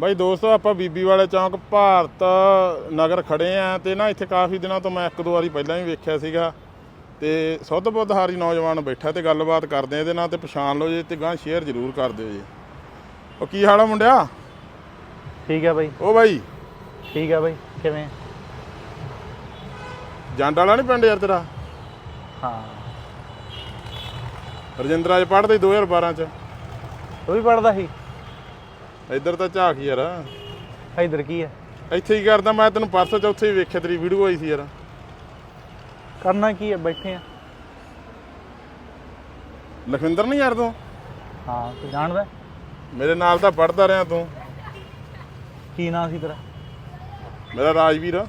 ਬਾਈ ਦੋਸਤੋ ਆਪਾਂ ਬੀਬੀ ਵਾਲੇ ਚੌਂਕ ਭਾਰਤ ਨਗਰ ਖੜੇ ਆ ਤੇ ਨਾ ਇੱਥੇ ਕਾਫੀ ਦਿਨਾਂ ਤੋਂ ਮੈਂ ਇੱਕ ਦੋ ਵਾਰੀ ਪਹਿਲਾਂ ਵੀ ਵੇਖਿਆ ਸੀਗਾ ਤੇ ਸੁੱਧ ਬੁੱਧਹਾਰੀ ਨੌਜਵਾਨ ਬੈਠਾ ਤੇ ਗੱਲਬਾਤ ਕਰਦੇ ਆ ਇਹਦੇ ਨਾਲ ਤੇ ਪਛਾਣ ਲਓ ਜੀ ਤੇ ਗਾਂ ਸ਼ੇਅਰ ਜ਼ਰੂਰ ਕਰ ਦਿਓ ਜੀ। ਉਹ ਕੀ ਹਾਲ ਆ ਮੁੰਡਿਆ? ਠੀਕ ਹੈ ਬਾਈ। ਉਹ ਬਾਈ। ਠੀਕ ਹੈ ਬਾਈ ਕਿਵੇਂ? ਜੰਡ ਵਾਲਾ ਨਹੀਂ ਪਿੰਡ ਯਾਰ ਤੇਰਾ? ਹਾਂ। ਰਜਿੰਦਰਾ ਚ ਪੜ੍ਹਦੇ 2012 ਚ। ਉਹ ਵੀ ਪੜਦਾ ਸੀ? ਇੱਧਰ ਤਾਂ ਝਾਕ ਯਾਰ। ਇਧਰ ਕੀ ਹੈ ਇੱਥੇ ਹੀ ਕਰਦਾ ਮੈਂ ਤੈਨੂੰ ਪਰਸੋਂ ਚੌਥੇ ਹੀ ਵੇਖਿਆ ਤੇਰੀ ਵੀਡੀਓ ਆਈ ਸੀ ਯਾਰ। ਕਰਨਾ ਕੀ ਹੈ ਬੈਠੇ ਆ। ਲਖਵਿੰਦਰ ਨਹੀਂ ਯਾਰ ਤੂੰ? ਹਾਂ ਤੂੰ ਜਾਣਦਾ? ਮੇਰੇ ਨਾਲ ਤਾਂ ਪੜ੍ਹਦਾ ਰਿਹਾ ਤੂੰ। ਕੀ ਨਾਂ ਸੀ ਤੇਰਾ? ਮੇਰਾ ਰਾਜਵੀਰ।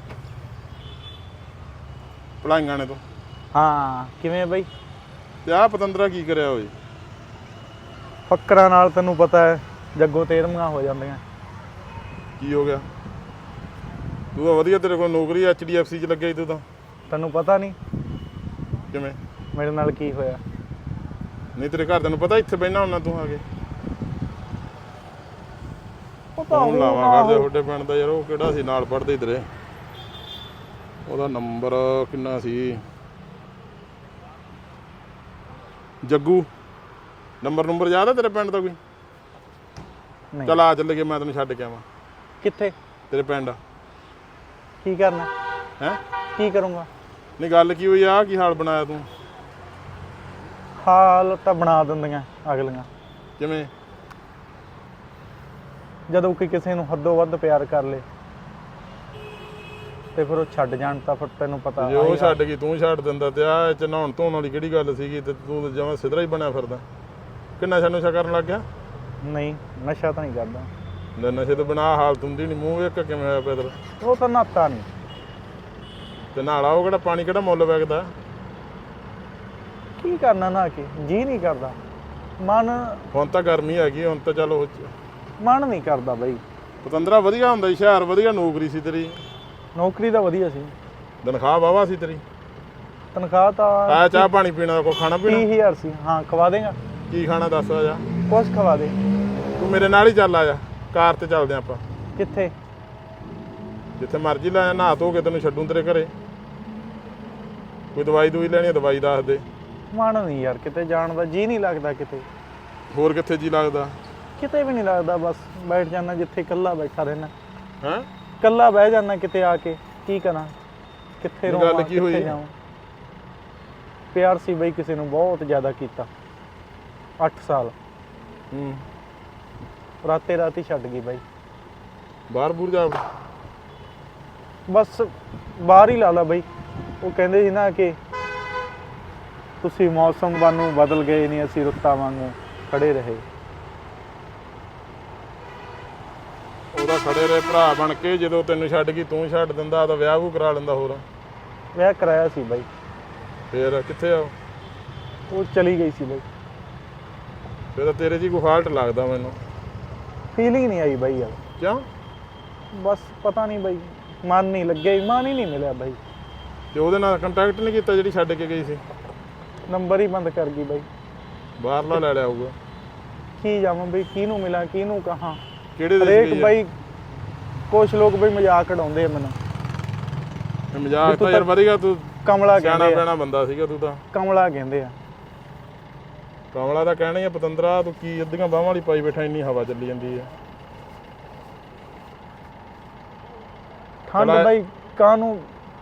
ਭਲਾਈਆਂ ਨੇ ਤੋਂ। ਹਾਂ ਕਿਵੇਂ ਬਾਈ? ਤੇ ਆਹ ਪਤੰਦਰਾ ਕੀ ਕਰਿਆ ਓਏ? ਫੱਕਰਾਂ ਨਾਲ ਤੈਨੂੰ ਪਤਾ ਹੈ। ਜੱਗੋ ਤੇਰਮੀਆਂ ਹੋ ਜਾਂਦੀਆਂ। ਕੀ ਹੋ ਗਿਆ? ਤੂੰ ਤਾਂ ਵਧੀਆ ਤੇਰੇ ਕੋਲ ਨੌਕਰੀ ਐਚਡੀਐਫਸੀ ਚ ਲੱਗਿਆ ਸੀ ਤੂੰ ਤਾਂ। ਤੈਨੂੰ ਪਤਾ ਨਹੀਂ ਕਿਵੇਂ? ਮੇਰੇ ਨਾਲ ਕੀ ਹੋਇਆ। ਨਹੀਂ ਤੇਰੇ ਘਰ ਤੈਨੂੰ ਪਤਾ ਇੱਥੇ ਬੈਠਾ ਹੁੰਨਾ ਤੂੰ ਆ ਕੇ। ਪਤਾ ਫੋਨ ਲਾਵਾਂ ਕਰਦੇ ਤੁਹਾਡੇ ਪਿੰਡ ਦਾ ਯਾਰ ਉਹ ਕਿਹੜਾ ਸੀ ਨਾਲ ਪੜਦੇ ਤੇਰੇ। ਉਹਦਾ ਨੰਬਰ ਕਿੰਨਾ ਸੀ? ਜੱਗੂ ਨੰਬਰ ਨੰਬਰ ਯਾਦ ਆ ਤੇਰੇ ਪਿੰਡ ਦਾ ਕੋਈ? ਨਹੀਂ। ਚਲ ਆ ਚੱਲ ਕੇ ਮੈਂ ਤੈਨੂੰ ਛੱਡ ਕੇ ਆਵਾਂ। ਕਿੱਥੇ? ਤੇਰੇ ਪਿੰਡ। ਕੀ ਕਰਨਾ? ਹੈ? ਕੀ ਕਰੂੰਗਾ? ਨਹੀਂ ਗੱਲ ਕੀ ਹੋਈ ਆ? ਕੀ ਹਾਲ ਬਣਾਇਆ ਤੂੰ? ਹਾਲ ਤਾਂ ਬਣਾ ਦਿੰਦੀਆਂ ਅਗਲੀਆਂ। ਕਿਵੇਂ? ਜਦੋਂ ਕੋਈ ਕਿਸੇ ਨੂੰ ਹੱਦੋਂ ਵੱਧ ਪਿਆਰ ਕਰ ਲੇ। ਤੇ ਫਿਰ ਉਹ ਛੱਡ ਜਾਣ ਤਾਂ ਫਿਰ ਤੈਨੂੰ ਪਤਾ ਜੇ ਉਹ ਛੱਡ ਗਈ ਤੂੰ ਛੱਡ ਦਿੰਦਾ ਤੇ ਆ ਚ ਨਹਾਉਣ ਧੋਣ ਵਾਲੀ ਕਿਹੜੀ ਗੱਲ ਸੀਗੀ ਤੇ ਤੂੰ ਜਮਾਂ ਸਿਧਰਾ ਹੀ ਬਣਿਆ ਫਿਰਦਾ। ਕਿੰਨਾ ਨਸ਼ਾ ਨੁਸ਼ਾ ਕਰਨ ਲੱਗ ਗਿਆ? ਨਹੀਂ ਨਸ਼ਾ ਤਾਂ ਨਹੀਂ ਕਰਦਾ। ਲੈ ਨਸ਼ੇ ਤੋਂ ਬਿਨਾ ਹਾਲਤ ਹੁੰਦੀ ਨਹੀਂ। ਮੂੰਹ ਵੇਖ ਕੇ ਕਿਵੇਂ ਹੋਇਆ ਪਿਆ ਤੇਰਾ? ਉਹ ਤਾਂ ਨਾਤਾ ਨਹੀਂ। ਤੇ ਨਾਲਾ ਉਹ ਕਿਹੜਾ ਪਾਣੀ ਕਿਹੜਾ ਮੁੱਲ ਵੇਚਦਾ ਕੀ ਕਰਨਾ ਨਾ ਕੇ? ਜੀ ਨਹੀਂ ਕਰਦਾ। ਮਨ ਹੁਣ ਤਾਂ ਗਰਮੀ ਹੈਗੀ ਹੁਣ ਤਾਂ ਚੱਲ ਉਹ ਮਨ ਨਹੀਂ ਕਰਦਾ ਬਈ। ਪਤੰਦਰਾ ਵਧੀਆ ਹੁੰਦਾ ਸੀ ਸ਼ਹਿਰ ਵਧੀਆ ਨੌਕਰੀ ਸੀ ਤੇਰੀ। ਨੌਕਰੀ ਤਾਂ ਵਧੀਆ ਸੀ। ਤਨਖਾਹ ਵਾਵਾ ਸੀ ਤੇਰੀ? ਤਨਖਾਹ ਤਾਂ ਆ ਚਾਹ ਪਾਣੀ ਪੀਣਾ ਕੋਈ ਖਾਣਾ ਪੀਣਾ? 30000 ਸੀ। ਹਾਂ ਖਵਾ ਦੇਗਾ। ਕੀ ਖਾਣਾ ਦੱਸ ਆ ਜਾ? ਕੁਛ ਖਵਾ ਦੇ। ਤੂੰ ਮੇਰੇ ਨਾਲ ਹੀ ਚੱਲ ਆ ਜਾ। ਕਾਰ ਤੇ ਚੱਲਦੇ ਆਪਾਂ। ਕਿੱਥੇ? ਜਿੱਥੇ ਮਰਜ਼ੀ ਲੈ ਜਾ ਨਹਾ ਧੋ ਕੇ ਤੈਨੂੰ ਛੱਡੂ ਤੇਰੇ ਘਰੇ। ਕੋਈ ਦਵਾਈ ਦੂਈ ਲੈਣੀ ਆ ਦਵਾਈ ਦੱਸ ਦੇ। ਮਨ ਨਹੀਂ ਯਾਰ ਕਿਤੇ ਜਾਣ ਦਾ ਜੀ ਨਹੀਂ ਲੱਗਦਾ ਕਿਤੇ। ਹੋਰ ਕਿੱਥੇ ਜੀ ਲੱਗਦਾ? ਕਿਤੇ ਵੀ ਨਹੀਂ ਲੱਗਦਾ ਬਸ ਬੈਠ ਜਾਣਾ ਜਿੱਥੇ ਇਕੱਲਾ ਬੈਠਾ ਰਹਿਣਾ। ਹੈਂ? ਇਕੱਲਾ ਬਹਿ ਜਾਣਾ ਕਿਤੇ ਆ ਕੇ ਕੀ ਕਰਾਂ? ਕਿੱਥੇ ਗੱਲ ਰੋਵਾਂ ਕੀ ਹੋਈ? ਜਾਵਾਂ? ਪਿਆਰ ਸੀ ਬਈ ਕਿਸੇ ਨੂੰ ਬਹੁਤ ਜ਼ਿਆਦਾ ਕੀਤਾ। 8 ਸਾਲ। ਹੂੰ। ਰਾਤੇ ਰਾਤੀ ਛੱਡ ਗਈ ਬਾਈ। ਬਾਹਰ ਬੂਰ ਜਾ। ਬਸ ਬਾਹਰ ਹੀ ਲਾ ਲਾ ਬਈ। ਉਹ ਕਹਿੰਦੇ ਸੀ ਨਾ ਕਿ ਤੁਸੀਂ ਮੌਸਮ ਵਾਂਗੂ ਬਦਲ ਗਏ ਨਹੀਂ ਅਸੀਂ ਰੁੱਤਾਂ ਵਾਂਗੂ ਖੜੇ ਰਹੇ। ਉਹਦਾ ਖੜੇ ਰਹੇ ਭਰਾ ਬਣ ਕੇ ਜਦੋਂ ਤੈਨੂੰ ਛੱਡ ਗਈ ਤੂੰ ਛੱਡ ਦਿੰਦਾ ਤਾਂ ਵਿਆਹ ਵੂ ਕਰਾ ਲੈਂਦਾ ਹੋਰ। ਵਿਆਹ ਕਰਾਇਆ ਸੀ ਬਾਈ। ਫੇਰ ਕਿੱਥੇ ਆ ਉਹ? ਉਹ ਚਲੀ ਗਈ ਸੀ ਬਾਈ। ਫੇਰ ਤਾਂ ਤੇਰੇ 'ਚ ਹੀ ਕੋਈ ਫਾਲਟ ਲੱਗਦਾ ਮੈਨੂੰ। ਫੀਲਿੰਗ ਨਹੀਂ ਆਈ ਬਾਈ ਯਾਰ। ਕਿਉਂ? ਬਸ ਪਤਾ ਨਹੀਂ ਬਾਈ ਮਨ ਨਹੀਂ ਲੱਗਿਆ ਹੀ ਮਨ ਹੀ ਨਹੀਂ ਮਿਲਿਆ ਬਾਈ। ਤੇ ਉਹਦੇ ਨਾਲ ਕੰਟੈਕਟ ਨਹੀਂ ਕੀਤਾ ਜਿਹੜੀ ਛੱਡ ਕੇ ਗਈ ਸੀ? ਨੰਬਰ ਹੀ ਬੰਦ ਕਰ ਗਈ ਬਾਈ। ਬਾਹਰਲਾ ਲੈ ਲਿਆ ਹੋਊਗਾ। ਕੀ ਜਾਵਾਂ ਬਈ ਕਿਹਨੂੰ ਮਿਲਾਂ ਕਿਹਨੂੰ ਕਹਾਂ? ਕਿਹੜੇ ਦੇਸ਼ ਹਰੇਕ ਗਈ ਆ? ਬਾਈ ਕੁਝ ਲੋਕ ਬਈ ਮਜ਼ਾਕ ਉਡਾਉਂਦੇ ਆ ਮੈਨੂੰ। ਮਜ਼ਾਕ ਤਾਂ ਯਾਰ ਵਧੀਆ ਤੂੰ ਕਮਲਾ ਸਿਆਣਾ ਕਹਿੰਦੇ ਆ। ਪੈਣਾ ਬੰਦਾ ਸੀਗਾ ਤੂੰ ਤਾਂ। ਕਮਲਾ ਕਹਿੰਦੇ ਆ। ਕਮਲਾ ਦਾ ਕਹਿਣਾ ਹੀ ਆ ਪਤੰਦਰਾ ਤੂੰ ਕੀ ਅੱਧੀਆਂ ਬਾਹਾਂ ਵਾਲੀ ਪਾਈ ਬੈਠਾ ਇੰਨੀ ਹਵਾ ਚੱਲੀ ਜਾਂਦੀ ਆ। ਠੰਡ ਬਾਈ ਕਾਹਨੂੰ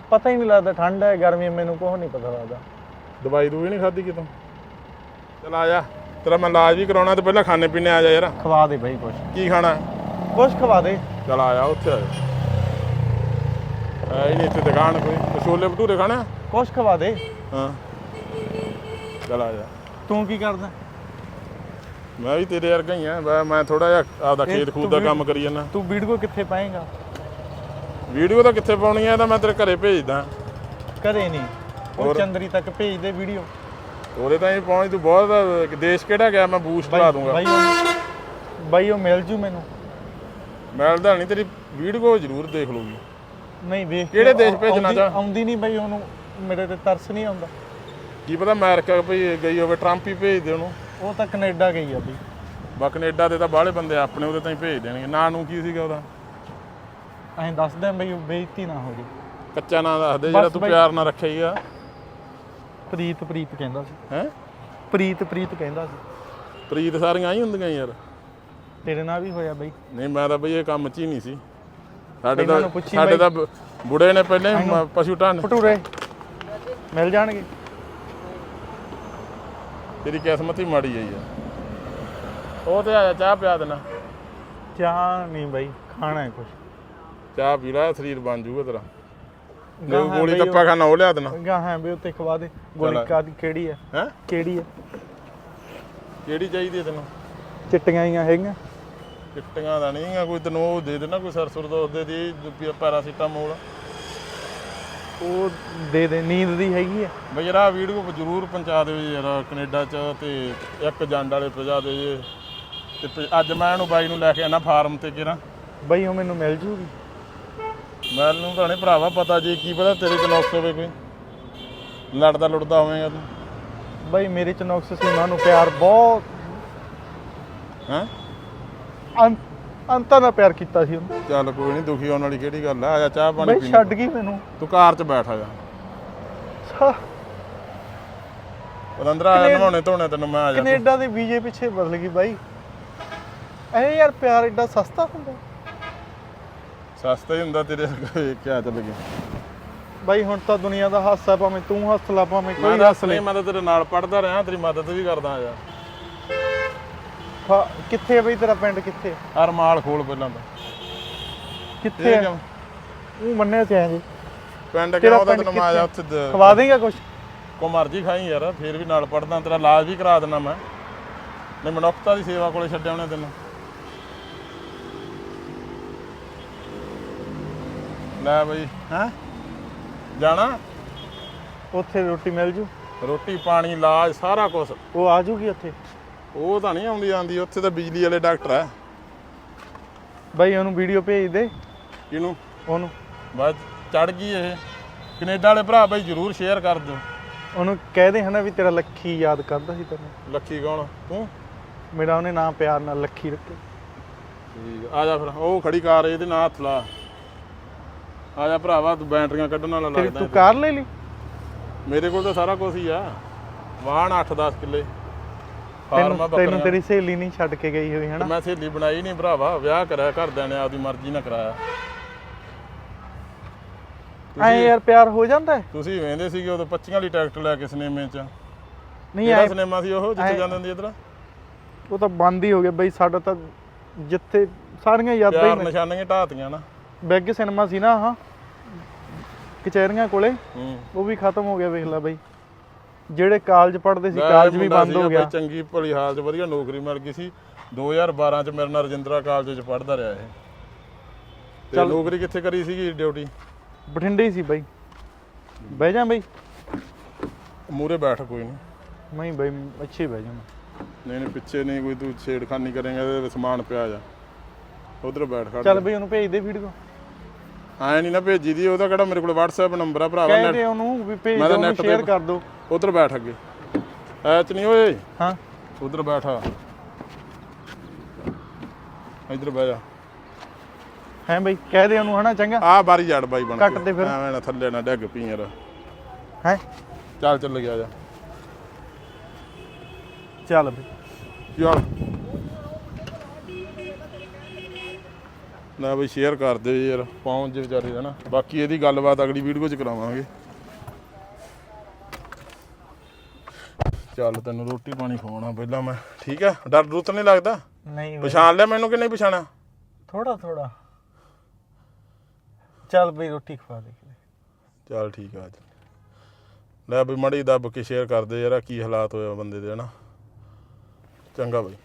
ਪਤਾ ਹੀ ਨਹੀਂ ਲੱਗਦਾ ਠੰਡ ਹੈ ਗਰਮੀ ਹੈ, ਮੈਨੂੰ ਕੁਛ ਨਹੀਂ ਪਤਾ ਲੱਗਦਾ। ਦਵਾਈ ਦੂਈ ਨਹੀਂ ਖਾਧੀ ਕਿਤੋਂ? ਚਲ ਆ ਜਾ ਤੇਰਾ ਮੈਂ ਇਲਾਜ ਵੀ ਕਰਾਉਣਾ ਤੇ ਪਹਿਲਾਂ ਖਾਣੇ ਪੀਣੇ ਆ ਜਾ ਯਾਰ। ਖਵਾ ਦੇ ਬਾਈ ਕੁਛ। ਕੀ ਖਾਣਾ? ਕੁਛ ਖਵਾ ਦੇ। ਚਲ ਆ ਜਾ ਉੱਥੇ ਆ ਜਾ। ਐ ਨਹੀਂ ਇੱਥੇ ਦੁਕਾਨ ਕੋਈ। ਤੇ ਛੋਲੇ ਭਟੂਰੇ ਖਾਣੇ? ਕੁਛ ਖਵਾ ਦੇ। ਹਾਂ। ਚਲ ਆ ਜਾ। ਤੂੰ ਕੀ ਕਰਦਾ? ਮੈਂ ਵੀ ਤੇਰੇ ਵਰਗਾ ਹੀ ਆ। ਮੈਂ- ਮੈਂ ਥੋੜਾ ਜਿਹਾ ਆਪਦਾ ਖੇਤ ਤੂੰ ਖੂਦ ਦਾ ਕੰਮ ਕਰੀ ਜਾਂਦਾ। ਤੂੰ ਵੀਡੀਓ ਕਿੱਥੇ ਪਾਏਗਾ? ਵੀਡੀਓ ਤਾਂ ਕਿੱਥੇ ਪਾਉਣੀ ਆ? ਇਹ ਤਾਂ ਮੈਂ ਤੇਰੇ ਘਰੇ ਭੇਜਦਾ। ਕਦੇ ਨਹੀਂ। ਉਹ? ਚੰਦਰੀ ਤੱਕ ਭੇਜ ਦੇ ਵੀਡੀਓ। ਉਹਦੇ ਤਾਂ ਹੀ ਪਹੁੰਚ ਤੂੰ ਬਹੁਤ ਦੇਸ਼ ਕਿਹੜਾ ਗਿਆ? ਮੈਂ ਬੂਸਟ ਲਾ ਦੂੰਗਾ। ਬਾਈ ਉਹ ਬਾਈ ਉਹ ਮਿਲ ਜੂ ਮੈਨੂੰ। ਮਿਲਦਾ ਨਹੀਂ। ਤੇਰੀ ਵੀਡੀਓ ਜ਼ਰੂਰ ਦੇਖ ਲੂਗੀ ਨਹੀਂ ਵੇਖ ਕੇ ਕਿਹੜੇ ਦੇਸ਼ ਭੇਜਣਾ ਚਾਹ? ਆਉਂਦੀ ਨਹੀਂ ਬਾਈ ਉਹਨੂੰ। ਮੇਰੇ ਤੇ ਤਰਸ ਨਹੀਂ ਆਉਂਦਾ। ਕੀ ਪਤਾ ਅਮਰੀਕਾ ਭਈ ਗਈ ਹੋਵੇ ਟਰੰਪ ਹੀ ਭੇਜ ਦੇ ਉਹਨੂੰ। ਉਹ ਤਾਂ ਕੈਨੇਡਾ ਗਈ ਆ ਬਈ। ਬਾ ਕੈਨੇਡਾ ਦੇ ਤਾਂ ਬਾਹਲੇ ਬੰਦੇ ਆਪਣੇ ਉਹਦੇ ਤਾਂ ਹੀ ਭੇਜ ਦੇਣਗੇ। ਨਾਂ ਨੂੰ ਕੀ ਸੀਗਾ ਉਹਦਾ? ਐਂ ਦੱਸਦੇ ਬਈ ਉਹ ਬੇਇੱਜ਼ਤੀ ਨਾ ਹੋ ਜੇ। ਕੱਚਾ ਨਾਂ ਦੱਸ ਦੇ ਜਿਹੜਾ ਬਸ ਤੂੰ ਬਾਈ। ਪਿਆਰ ਨਾਲ ਰੱਖਿਆ ਹੀਗਾ ਪ੍ਰੀਤ ਪ੍ਰੀਤ ਕਹਿੰਦਾ ਸੀ। ਹੈ? ਪ੍ਰੀਤ ਪ੍ਰੀਤ ਕਹਿੰਦਾ ਸੀ। ਪ੍ਰੀਤ ਸਾਰੀਆਂ ਹੀ ਹੁੰਦੀਆਂ ਯਾਰ। ਤੇਰੇ ਨਾਲ ਵੀ ਹੋਇਆ ਬਈ। ਨਹੀਂ ਮੈਂ ਤਾਂ ਬਈ ਇਹ ਕੰਮ 'ਚ ਹੀ ਨਹੀਂ ਸੀ। ਸਾਡੇ ਇਹਨਾਂ ਤਾਂ ਨੂੰ ਪੁੱਛੀ ਸਾਡੇ ਬਾਈ। ਤਾਂ ਬ- ਬੁੜੇ ਨੇ ਪਹਿਲੇ ਹੀ ਮ- ਪਸ਼ੂ ਢੰਨ ਭਟੂਰੇ। ਮਿਲ ਜਾਣਗੇ। ਤੇਰੀ ਕਿਸਮਤ ਹੀ ਮਾੜੀ ਆਈ ਆ। ਉਹ ਤੇ ਆ ਜਾ ਚਾਹ ਪਿਆ ਦੇਣਾ। ਚਾਹ ਨਹੀਂ ਬਈ ਖਾਣਾ ਹੈ ਕੁਝ ਚਾਹ ਪੀ ਲੈ ਸਰੀਰ ਬਣ ਜਾਊਗਾ ਤੇਰਾ। ਗਾਹਾਂ ਗੋਲੀ ਬਈ ਟੱਪਾ ਖਾਣਾ ਉਹ ਲਿਆ ਦੇਣਾ। ਗਾ ਹੈ ਬਈ ਉੱਤੇ ਖਵਾ ਦੇ। ਗੋਲੀ ਚੱਲ। ਕਾਦੀ ਕਿਹੜੀ ਹੈ? ਹੈ? ਕਿਹੜੀ ਹੈ? ਕਿਹੜੀ ਚਾਹੀਦੀ ਹੈ ਤੈਨੂੰ? ਚਿੱਟੀਆਂ ਹੀ ਹੈਗੀਆਂ। ਚਿੱਟੀਆਂ ਦਾ ਨਹੀਂ ਆ ਕੋਈ ਤੈਨੂੰ ਉਹ ਦੇ ਦੇਣਾ ਕੋਈ ਸਰਸੁਰ ਦੋ ਦੇ ਦੀ ਵੀ ਪੈਰਾਸੀਟਾਮੋਲ। ਉਹ ਦੇ ਦੇ ਨੀਂਦ ਦੀ ਹੈਗੀ ਹੈ ਬਈ ਆਹ ਵੀਡੀਓ ਜ਼ਰੂਰ ਪਹੁੰਚਾ ਦਿਓ ਜੀ ਯਾਰ ਕੈਨੇਡਾ ਚ ਤੇ ਇੱਕ ਜੰਡ ਵਾਲੇ ਪਹੁੰਚਾ ਦਿਓ ਜੀ। ਤੇ ਪ- ਅੱਜ ਮੈਂ ਇਹਨੂੰ ਬਾਈ ਨੂੰ ਲੈ ਕੇ ਆਣਾ ਫਾਰਮ ਤੇ ਕਿਰਾ ਬਈ ਉਹ ਮੈਨੂੰ ਮਿਲ ਜੂਗੀ। ਮੈਨੂੰ ਤਾਂ ਨਹੀਂ ਭਰਾਵਾ ਪਤਾ ਜੀ ਕੀ ਪਤਾ ਤੇਰੇ ਚ ਨੁਕਸ ਹੋਵੇ ਕੋਈ। ਲੜਦਾ ਲੁੜਦਾ ਹੋਵੇਂਗਾ ਤੂੰ। ਬਈ ਮੇਰੇ ਚ ਨੁਕਸ ਸੀ ਉਹਨਾਂ ਨੂੰ ਪਿਆਰ ਬਹੁਤ ਹੈ? ਅੰਤ ਅੰਤਾਂ ਦਾ ਪਿਆਰ ਕੀਤਾ ਸੀ ਉਹਨੂੰ। ਚੱਲ ਕੋਈ ਨਹੀਂ ਦੁਖੀ ਹੋਣ ਵਾਲੀ ਕਿਹੜੀ ਗੱਲ ਆ? ਆ ਜਾ ਚਾਹ ਪਾਣੀ ਬਈ ਪੀ ਛੱਡ ਗਈ ਮੈਨੂੰ। ਤੂੰ ਕਾਰ 'ਚ ਬੈਠ ਆ ਜਾ। ਸਾ- ਆ ਜਾ ਨਵਾਉਣੇ ਧੋਣੇ ਤੈਨੂੰ ਮੈਂ ਆ ਜਾ। ਕੈਨੇਡਾ ਦੇ ਵੀਜ਼ੇ ਪਿੱਛੇ ਬਦਲ ਗਈ ਬਾਈ। ਇਹ ਯਾਰ ਪਿਆਰ ਐਡਾ ਸਸਤਾ ਹੁੰਦਾ। ਸਸਤਾ ਹੀ ਹੁੰਦਾ ਤੇਰੇ ਕਿਆ ਚੱਲ ਗਿਆ। ਬਾਈ ਹੁਣ ਤਾਂ ਦੁਨੀਆ ਦਾ ਹਾਸਾ ਭਾਵੇਂ ਤੂੰ ਹੱਸ ਲਾ ਭਾਵੇਂ ਮੈਂ ਕੋਈ ਲੈ। ਮੈਂ ਤਾਂ ਤੇਰੇ ਨਾਲ ਪੜਦਾ ਰਿਹਾ ਤੇਰੀ ਮਦਦ ਵੀ ਕਰਦਾ ਆ। ਜਾ ਕਿੱਥੇ ਬਈ ਤੇਰਾ ਪਿੰਡ ਕਿੱਥੇ? ਹੈ? ਹਰ ਮਾਲ ਖੋਲ ਪਹਿਲਾਂ ਤਾਂ। ਕਿੱਥੇ? ਉਹ ਮੰਨਿਆ ਤੇ ਆ ਜੀ। ਪਿੰਡ ਤੇਰਾ ਕਿਹੜਾ ਉਹਦਾ ਪਿੰਡ ਤੈਨੂੰ ਮੈਂ ਆ ਉੱਥੇ ਦ- ਖਵਾ ਦੇਗਾ ਕੁਛ? ਕੋ ਮਰਜ਼ੀ ਖਾਈ ਯਾਰ ਫੇਰ ਵੀ ਨਾਲ ਪੜਦਾ ਤੇਰਾ ਇਲਾਜ ਵੀ ਕਰਾ ਦੇਣਾ ਮੈਂ। ਨਹੀਂ ਮਨੁੱਖਤਾ ਦੀ ਸੇਵਾ ਕੋਲੇ ਛੱਡਿਆ ਉਹਨੇ ਤੈਨੂੰ। ਲੈ ਬਈ। ਹੈ? ਜਾਣਾ? ਉੱਥੇ ਰੋਟੀ ਮਿਲ ਜੂ। ਰੋਟੀ ਪਾਣੀ ਇਲਾਜ ਸਾਰਾ ਕੁਝ ਉਹ ਆ ਜੂਗੀ ਉੱਥੇ? ਉਹ ਤਾਂ ਨਹੀਂ ਆਉਂਦੀ ਆਂਦੀ ਉੱਥੇ ਤਾਂ ਬਿਜਲੀ ਵਾਲੇ ਡਾਕਟਰ ਆ। ਬਾਈ ਉਹਨੂੰ ਵੀਡੀਓ ਭੇਜ ਦੇ। ਕਿਹਨੂੰ? ਉਹਨੂੰ। ਬਸ ਚੜ ਗਈ ਇਹ। ਕੈਨੇਡਾ ਵਾਲੇ ਭਰਾ ਬਈ ਜਰੂਰ ਸ਼ੇਅਰ ਕਰ ਦਿਓ। ਉਹਨੂੰ ਕਹਿ ਦੇ ਹਨਾ ਵੀ ਤੇਰਾ ਲੱਖੀ ਯਾਦ ਕਰਦਾ ਸੀ ਤੈਨੂੰ। ਲੱਖੀ ਕੌਣ? ਤੂੰ? ਮੇਰਾ ਉਹਨੇ ਨਾਂ ਪਿਆਰ ਨਾਲ ਲੱਖੀ ਰੱਖਿਆ ਠੀਕ ਆ ਆ ਜਾ ਫਿਰ। ਉਹ ਖੜੀ ਕਾਰ ਇਹਦੇ ਨਾਲ ਹੱਥ ਲਾ। ਆ ਜਾ ਭਰਾਵਾ ਤੂੰ ਬੈਟਰੀਆਂ ਕੱਢਣ ਵਾਲਾ ਤੇਰੀ ਲੱਗਦਾ ਤੂੰ ਕਾਰ ਲੈ ਲਈ? ਮੇਰੇ ਕੋਲ ਤਾਂ ਸਾਰਾ ਕੁਝ ਹੀ ਆ। ਵਾਹਣ 8-10 ਕਿੱਲੇ। ਫਾਰਮਾਂ ਤੈਨੂੰ ਤੇਰੀ ਸਹੇਲੀ ਨਹੀਂ ਛੱਡ ਕੇ ਗਈ ਹੋਈ ਹਨਾ? ਮੈਂ ਸਹੇਲੀ ਬਣਾਈ ਨਹੀਂ ਭਰਾਵਾ ਵਿਆਹ ਕਰਿਆ ਘਰਦਿਆਂ ਨੇ ਆਪਦੀ ਮਰਜ਼ੀ ਨਾਲ ਕਰਾਇਆ। ਐ ਯਾਰ ਪਿਆਰ ਹੋ ਜਾਂਦਾ ਹੈ? ਤੁਸੀਂ ਵੇਂਦੇ ਸੀਗੇ ਉਦੋਂ 25 ਵਾਲੀ ਟਿਕਟ ਲੈ ਕੇ ਸਿਨੇਮੇ 'ਚ। ਨਹੀਂ ਐ ਸਿਨੇਮਾ ਸੀ ਉਹ ਜਿੱਥੇ ਜਾਂਦੇ ਹੁੰਦੇ ਇਧਰ? ਉਹ ਤਾਂ ਬੰਦ ਹੀ ਹੋ ਗਿਆ ਬਈ ਸਾਡਾ ਤਾਂ ਜਿੱਥੇ ਸਾਰੀਆਂ ਯਾਦਾਂ ਹੀ ਨੇ। ਨਿਸ਼ਾਨੀਆਂ ਢਾਤੀਆਂ ਨਾ। ਬਿੱਗ ਸਿਨੇਮਾ ਸੀ ਨਾ ਹਾਂ ਕਚਹਿਰੀਆਂ ਕੋਲੇ ਉਹ ਵੀ ਖਤਮ ਹੋ ਗਿਆ ਵੇਖ ਲੈ ਬਈ। ਜਿਹੜੇ ਕਾਲਜ ਪੜ੍ਹਦੇ ਸੀ ਕਾਲਜ ਵੀ ਬੰਦ ਹੋ ਗਿਆ। ਚੰਗੀ ਭਲੀ ਹਾਲ 'ਚ ਵਧੀਆ ਨੌਕਰੀ ਮਿਲ ਗਈ ਸੀ। 2012 'ਚ ਮੇਰੇ ਨਾਲ ਰਜਿੰਦਰਾ ਕਾਲਜ 'ਚ ਪੜ੍ਹਦਾ ਰਿਹਾ ਇਹ। ਤੇ। ਨੌਕਰੀ ਕਿੱਥੇ ਕਰੀ ਸੀਗੀ ਡਿਊਟੀ? ਬਠਿੰਡੇ ਹੀ ਸੀ ਬਈ। ਬਹਿ ਜਾ ਬਈ। ਮੂਰੇ ਬੈਠ ਕੋਈ ਨਹੀਂ ਮੈਂ ਬਈ ਅੱਛੇ ਬਹਿ ਜਾ ਨਹੀਂ ਨਹੀਂ ਪਿੱਛੇ ਨਹੀਂ ਕੋਈ ਤੂੰ ਛੇੜਖਾਨੀ ਕਰੇਂਗਾ ਵਿੱਚ ਸਮਾਨ ਪਿਆ ਜਾ। ਉਧਰ ਬੈਠ ਖੜ ਚੱਲ ਬਈ ਉਹਨੂੰ ਭੇਜ ਦੇ ਵੀਡੀਓ ਐ ਨਹੀਂ ਨਾ ਭੇਜੀ ਦੀ ਉਹਦਾ ਕਿਹੜਾ ਮੇਰੇ ਕੋਲ WhatsApp ਨੰਬਰ ਆ ਭਰਾਵਾ ਨੈਟ ਦੇ ਉਹਨੂੰ ਵੀ ਭੇਜ ਦੇ ਤਾਂ ਤੇ- ਸ਼ੇਅਰ ਕਰ ਦੋ। ਉਧਰ ਬੈਠ ਅੱਗੇ। ਐਚ ਨਹੀਂ ਓਏ। ਹਾਂ। ਉਧਰ ਬੈਠਾ ਇੱਧਰ ਬਹਿ ਜਾ। ਹੈ ਬਈ ਕਹਿ ਦੇ ਉਹਨੂੰ ਹਨਾ ਚੰਗਾ। ਆ ਬਾਰੀ ਜੜ ਬਾਈ ਬਣ ਕੱਟ ਦੇ ਫਿਰ। ਐਵੇਂ ਨਾ ਥੱਲੇ ਨਾ ਡਿੱਗ ਪਈ ਯਾਰ। ਹੈ? ਚੱਲ ਚੱਲ ਗਿਆ ਜਾ। ਚੱਲ ਬਈ। ਚੱਲ ਨਾ ਬਈ ਸ਼ੇਅਰ ਕਰ ਦਿਓ ਯਾਰ। ਪਹੁੰਚ ਜੇ ਵਿਚਾਰੇ ਦਾ ਨਾ ਬਾਕੀ ਇਹਦੀ ਗੱਲਬਾਤ ਅਗਲੀ ਵੀਡੀਓ 'ਚ ਕਰਾਵਾਂਗੇ। ਚੱਲ ਤੈਨੂੰ ਰੋਟੀ ਪਾਣੀ ਖਵਾਉਣਾ ਪਹਿਲਾਂ ਮੈਂ ਠੀਕ ਆ? ਡਰ ਡਰ ਤਾਂ ਨਹੀਂ ਲੱਗਦਾ? ਨਹੀਂ ਬਈ। ਪਛਾਣ ਲਿਆ ਮੈਨੂੰ ਕਿ ਨਹੀਂ ਪਛਾਣਿਆ? ਥੋੜਾ ਥੋੜਾ ਚੱਲ ਬਈ ਰੋਟੀ ਖਵਾ ਦੇ ਚੱਲ ਠੀਕ ਆ ਅੱਜ। ਲੈ ਬਈ ਮੜੀ ਦੱਬ ਕੇ ਸ਼ੇਅਰ ਕਰ ਦੇ ਯਾਰ ਆਹ ਕੀ ਹਾਲਾਤ ਹੋਇਆ ਬੰਦੇ ਦੇ ਹਨਾ? ਚੰਗਾ ਬਈ।